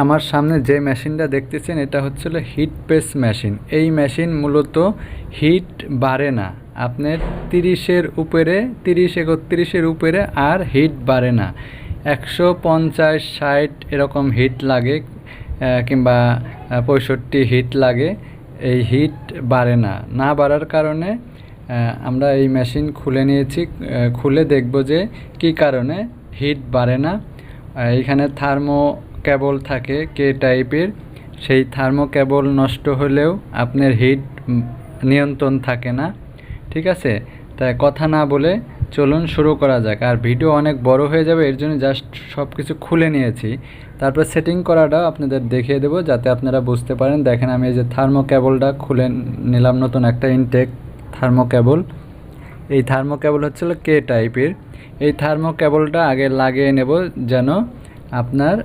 আমার সামনে যে মেশিনটা দেখতেছেন, এটা হচ্ছিল হিট প্রেস মেশিন। এই মেশিন মূলত হিট বাড়ে না। আপনার তিরিশের উপরে, তিরিশ একত্রিশের উপরে আর হিট বাড়ে না। একশো পঞ্চাশ, ষাট এরকম হিট লাগে কিংবা পঁয়ষট্টি হিট লাগে। এই হিট বাড়ে না। না বাড়ার কারণে আমরা এই মেশিন খুলে নিয়েছি। খুলে দেখব যে কী কারণে হিট বাড়ে না। এইখানে থার্মো কেবল থাকে কে টাইপের সেই থার্মো কেবল নষ্ট হলেও আপনার হিট নিয়ন্ত্রণ থাকে না। ঠিক আছে? তাই কথা না বলে চলুন শুরু করা যাক। আর ভিডিও অনেক বড় হয়ে যাবে, এর জন্য জাস্ট সব কিছু খুলে নিয়েছি। তারপর সেটিং করাটাও আপনাদের দেখিয়ে দেবো, যাতে আপনারা বুঝতে পারেন। দেখেন, আমি এই যে থার্মো কেবলটা খুলে নিলাম নতুন একটা ইনটেক থার্মো কেবল এই থার্মো কেবল হচ্ছিল কে টাইপের এই থার্মো কেবলটা আগে লাগিয়ে নেব যেন আপনার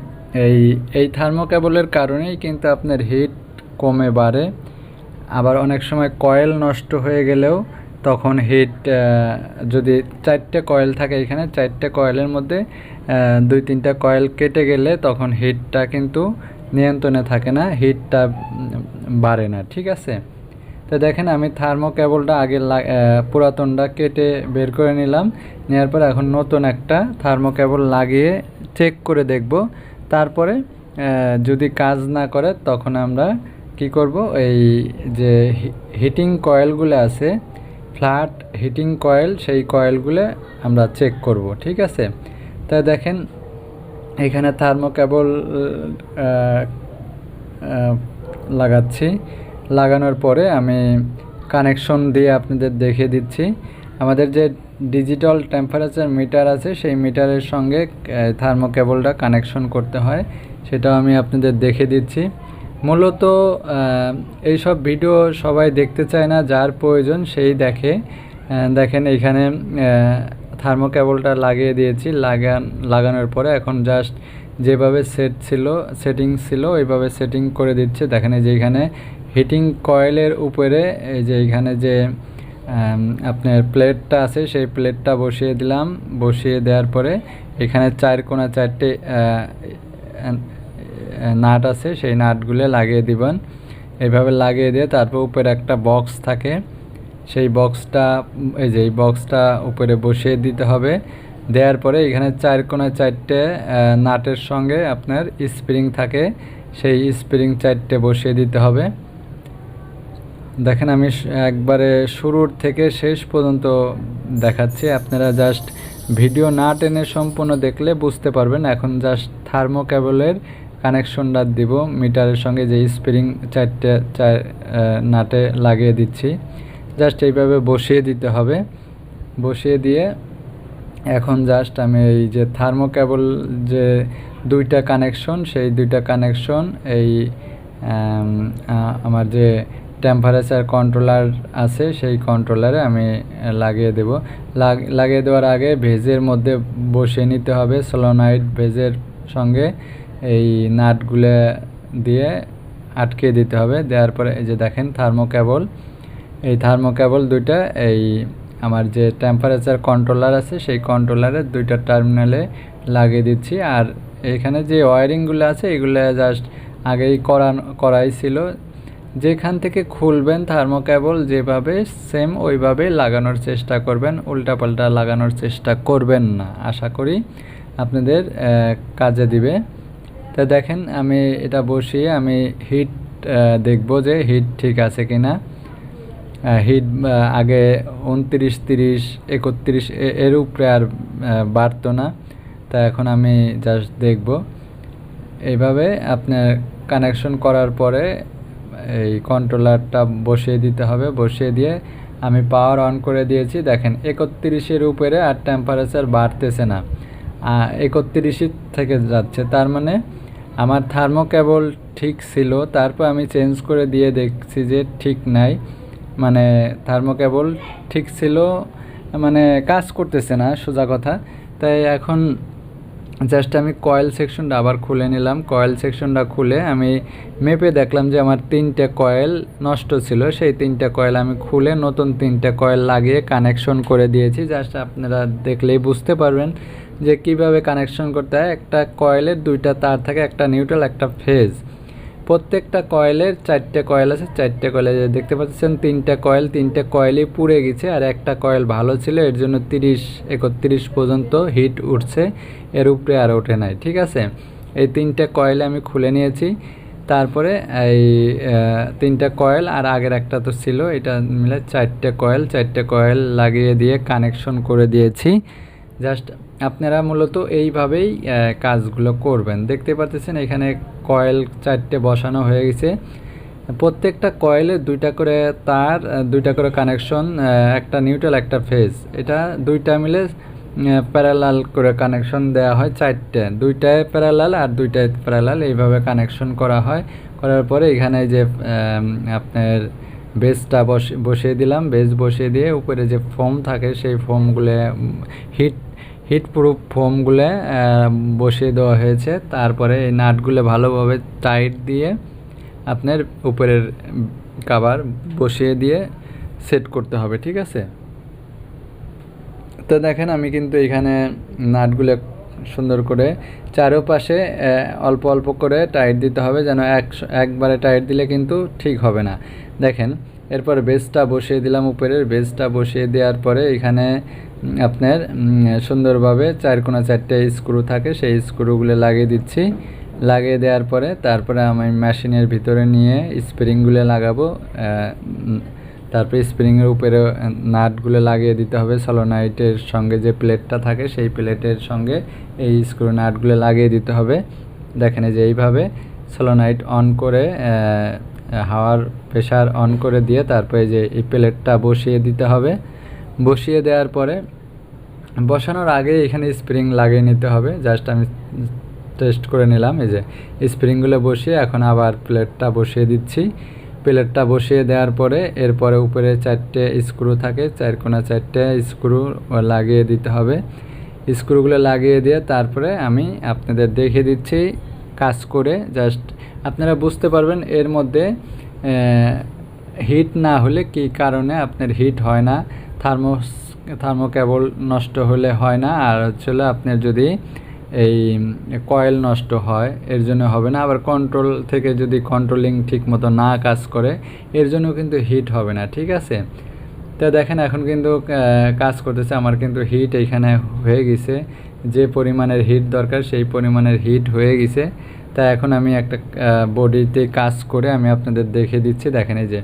এই এই থার্মো কেবলের কারণেই কিন্তু আপনার হিট কমে বাড়ে। আবার অনেক সময় কয়েল নষ্ট হয়ে গেলেও তখন হিট যদি চারটে কয়েল থাকে এখানে, চারটে কয়েলের মধ্যে দুই তিনটা কয়েল কেটে গেলে তখন হিটটা কিন্তু নিয়ন্ত্রণে থাকে না হিটটা বাড়ে না, ঠিক আছে? তো দেখেন আমি থার্মো কেবলটা আগে পুরাতনটা কেটে বের করে নিলাম। নেওয়ার পর এখন নতুন একটা থার্মো কেবল লাগিয়ে চেক করে দেখব তারপরে যদি কাজ না করে, তখন আমরা কি করব? এই যে হিটিং কয়েলগুলো আছে ফ্ল্যাট হিটিং কয়েল সেই কয়েলগুলো আমরা চেক করব, ঠিক আছে? তা দেখেন, এখানে থার্মো কেবল লাগাচ্ছি। লাগানোর পরে আমি কানেকশন দিয়ে আপনাদের দেখিয়ে দিচ্ছি। আমাদের যে ডিজিটাল টেম্পারেচার মিটার আছে, সেই মিটারের সঙ্গে থার্মো কেবলটা কানেকশন করতে হয়। সেটাও আমি আপনাদের দেখে দিচ্ছি। মূলত এইসব ভিডিও সবাই দেখতে চায় না, যার প্রয়োজন সেই দেখে। দেখেন এইখানে থার্মো কেবলটা লাগিয়ে দিয়েছি। লাগান লাগানোর পরে এখন জাস্ট যেভাবে সেট ছিল সেটিং ছিল, ওইভাবে সেটিং করে দিচ্ছে। দেখেন যে এখানে হিটিং কয়েলের উপরে, এই যে এখানে যে আপনার প্লেটটা আছে, সেই প্লেটটা বসিয়ে দিলাম। বসিয়ে দেওয়ার পরে এখানে চার কোনা চারটে নাট আছে, সেই নাটগুলো লাগিয়ে দিবেন। এইভাবে লাগিয়ে দিয়ে তারপর উপরে একটা বক্স থাকে। সেই বক্সটা, এই যে এই বক্সটা উপরে বসিয়ে দিতে হবে। দেওয়ার পরে এখানে চার কোনা চারটে নাটের সঙ্গে আপনার স্প্রিং থাকে। সেই স্প্রিং চারটে বসিয়ে দিতে হবে। দেখেন আমি একবারে শুরুর থেকে শেষ পর্যন্ত দেখাচ্ছি। আপনারা জাস্ট ভিডিও না টেনে সম্পূর্ণ দেখলে বুঝতে পারবেন। এখন জাস্ট থার্মো কেবলের কানেকশনটা দিব মিটারের সঙ্গে যে স্প্রিং চারটে, চার নাটে লাগিয়ে দিচ্ছি। জাস্ট এইভাবে বসিয়ে দিতে হবে। বসিয়ে দিয়ে এখন জাস্ট আমি এই যে থার্মো কেবল যে দুইটা কানেকশন সেই দুইটা কানেকশন এই আমার যে টেম্পারেচার কন্ট্রোলার আছে, সেই কন্ট্রোলারে আমি লাগিয়ে দেব। লাগ- লাগিয়ে দেওয়ার আগে ভেজের মধ্যে বসিয়ে নিতে হবে সোলোনাইট ভেজের সঙ্গে। এই নাটগুলো দিয়ে আটকে দিতে হবে। দেওয়ার পরে এই যে দেখেন থার্মো কেবল এই থার্মো কেবল দুইটা, এই আমার যে টেম্পারেচার কন্ট্রোলার আছে, সেই কন্ট্রোলারের দুইটা টার্মিনালে লাগিয়ে দিচ্ছি। আর এখানে যে ওয়ারিংগুলো আছে, এগুলো জাস্ট আগেই করা করাই ছিল। যেখান থেকে খুলবেন থার্মো কেবল যেভাবে, সেম ওইভাবে লাগানোর চেষ্টা করবেন, উল্টাপাল্টা লাগানোর চেষ্টা করবেন না। আশা করি আপনাদের কাজে দিবে। তা দেখেন, আমি এটা বসিয়ে আমি হিট দেখব যে হিট ঠিক আছে কি না হিট আগে উনত্রিশ, তিরিশ, একত্রিশ এর উপরে আর বাড়তো না। তা এখন আমি জাস্ট দেখব। এইভাবে আপনার কানেকশন করার পরে এই কন্ট্রোলারটা বসিয়ে দিতে হবে। বসিয়ে দিয়ে আমি পাওয়ার অন করে দিয়েছি। দেখেন, একত্রিশের উপরে আর টেম্পারেচার বাড়তেছে না। একত্রিশের থেকে যাচ্ছে। তার মানে আমার থার্মো কেবল ঠিক ছিল। তারপর আমি চেঞ্জ করে দিয়ে দেখছি যে ঠিক নাই। মানে থার্মো কেবল ঠিক ছিল। মানে কাজ করতেছে না, সোজা কথা। তাই এখন জাস্ট আমি কয়েল সেকশনটা আবার খুলে নিলাম। কয়েল সেকশনটা খুলে আমি মেপে দেখলাম যে আমার তিনটে কয়েল নষ্ট ছিল। সেই তিনটে কয়েল আমি খুলে নতুন তিনটে কয়েল লাগিয়ে কানেকশন করে দিয়েছি। জাস্ট আপনারা দেখলেই বুঝতে পারবেন যে কীভাবে কানেকশন করতে হয়। একটা কয়েলের দুইটা তার থাকে, একটা নিউট্রাল একটা ফেজ প্রত্যেকটা কয়েলের চারটে কয়েল আছে, চারটে কয়েলে দেখতে পাচ্ছেন, তিনটা কয়েল, তিনটে কয়েলই পুড়ে গেছে আর একটা কয়েল ভালো ছিল, এর জন্য তিরিশ, একত্রিশ পর্যন্ত হিট উঠছে, এর উপরে আর ওঠে নাই, ঠিক আছে? এই তিনটে কয়েল আমি খুলে নিয়েছি, তারপরে এই তিনটা কয়েল আর আগের একটা তো ছিল, এটা মিলে চারটে কয়েল চারটে কয়েল লাগিয়ে দিয়ে কানেকশন করে দিয়েছি জাস্ট আপনারা মূলত এইভাবেই কাজগুলো করবেন। দেখতে পাচ্ছেন এখানে কয়েল চারটে বসানো হয়ে গেছে। প্রত্যেকটা কয়েলে দুইটা করে তার দুইটা করে কানেকশন একটা নিউট্রাল, একটা ফেজ। এটা দুইটা মিলে প্যারালাল করে কানেকশন দেওয়া হয় চারটে। দুইটায় প্যারালাল আর দুইটায় প্যারালাল। এইভাবে কানেকশন করা হয়। করার পরে এখানে যে আপনার বেসটা বসে, বসিয়ে দিলাম। বেস বসিয়ে দিয়ে উপরে যে ফোম থাকে, সেই ফোমগুলো হিট হিট প্রুফ ফোমগুলো বসিয়ে দেওয়া হয়েছে। তারপরে এই নাটগুলো ভালোভাবে টাইট দিয়ে আপনার উপরের কাবার বসিয়ে দিয়ে সেট করতে হবে, ঠিক আছে? তো দেখেন আমি কিন্তু এখানে নাটগুলো সুন্দর করে চারোপাশে অল্প অল্প করে টাইট দিতে হবে যেন এক, একবারে টাইট দিলে কিন্তু ঠিক হবে না। দেখেন, এরপর বেসটা বসিয়ে দিলাম উপরের। বেসটা বসিয়ে দেওয়ার পরে এখানে আপনার সুন্দরভাবে চার কোনা চারটে স্ক্রু থাকে, সেই স্ক্রুগুলো লাগিয়ে দিচ্ছি। লাগিয়ে দেওয়ার পরে তারপরে আমি মেশিনের ভিতরে নিয়ে স্প্রিংগুলো লাগাবো। তারপরে স্প্রিংয়ের উপরে নাটগুলো লাগিয়ে দিতে হবে। সলোনাইটের সঙ্গে যে প্লেটটা থাকে, সেই প্লেটের সঙ্গে এই স্ক্রু নাটগুলো লাগিয়ে দিতে হবে। দেখেন যে এইভাবে সলোনাইট অন করে হাওয়ার প্রেশার অন করে দিয়ে তারপরে যে এই প্লেটটা বসিয়ে দিতে হবে। বসিয়ে দেওয়ার পরে বসানোর আগে এখানে স্প্রিং লাগিয়ে নিতে হবে। জাস্ট আমি টেস্ট করে নিলাম। এই যে স্প্রিংগুলো বসিয়ে এখন আবার প্লেটটা বসিয়ে দিচ্ছি। প্লেটটা বসিয়ে দেওয়ার পরে এরপরে উপরে চারটে স্ক্রু থাকে, চার কোনা চারটে স্ক্রু লাগিয়ে দিতে হবে। স্ক্রুগুলো লাগিয়ে দিয়ে তারপরে আমি আপনাদের দেখিয়ে দিচ্ছি কাজ করে। জাস্ট আপনারা বুঝতে পারবেন এর মধ্যে হিট না হলে কী কারণে আপনার হিট হয় না। থার্মোস থার্মোকেবল নষ্ট হলে হয় না। আর হচ্ছে আপনার যদি এই কয়েল নষ্ট হয়, এর জন্য হবে না। আবার কন্ট্রোল থেকে যদি কন্ট্রোলিং ঠিক মতো না কাজ করে, এর জন্য কিন্তু হিট হবে না, ঠিক আছে? তো দেখেন এখন কিন্তু কাজ করতেছে। আমার কিন্তু হিট এইখানে হয়ে গেছে। যে পরিমাণের হিট দরকার, সেই পরিমাণের হিট হয়ে গেছে। তা এখন আমি একটা বডিতে কাজ করে আমি আপনাদের দেখে দিচ্ছি। দেখেন এই যে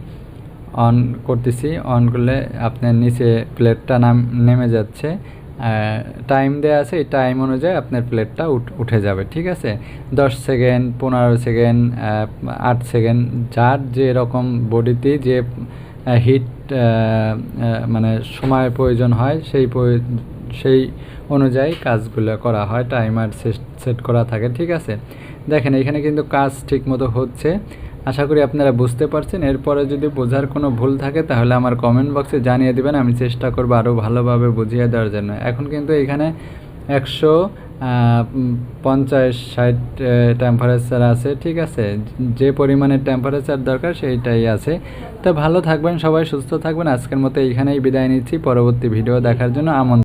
অন করতেছি অন করলে আপনার নিচে প্লেটটা নাম, নেমে যাচ্ছে। টাইম দেওয়া আছে, এই টাইম অনুযায়ী আপনার প্লেটটা উঠ- যাবে, ঠিক আছে? দশ সেকেন্ড পনেরো সেকেন্ড আট সেকেন্ড যার যে রকম বডিতে যে হিট মানে সময় প্রয়োজন হয়, সেই সেই অনুযায়ী কাজগুলো করা হয় টাইমার সেট করা থাকে, ঠিক আছে? দেখেন, এখানে কিন্তু কাজ ঠিকমতো হচ্ছে। আশা করি আপনারা বুঝতে পারছেন। এরপরে যদি বোঝার কোনো ভুল থাকে, তাহলে আমার কমেন্ট বক্সে জানিয়ে দেবেন। আমি চেষ্টা করব আরও ভালোভাবে বুঝিয়ে দেওয়ার জন্য। এখন কিন্তু এখানে একশো পঞ্চাশ, ষাট টেম্পারেচার আছে, ঠিক আছে? যে পরিমাণের টেম্পারেচার দরকার, সেইটাই আছে। তো ভালো থাকবেন, সবাই সুস্থ থাকবেন। আজকের মতো এইখানেই বিদায় নিচ্ছি। পরবর্তী ভিডিও দেখার জন্য আমন্ত্রণ।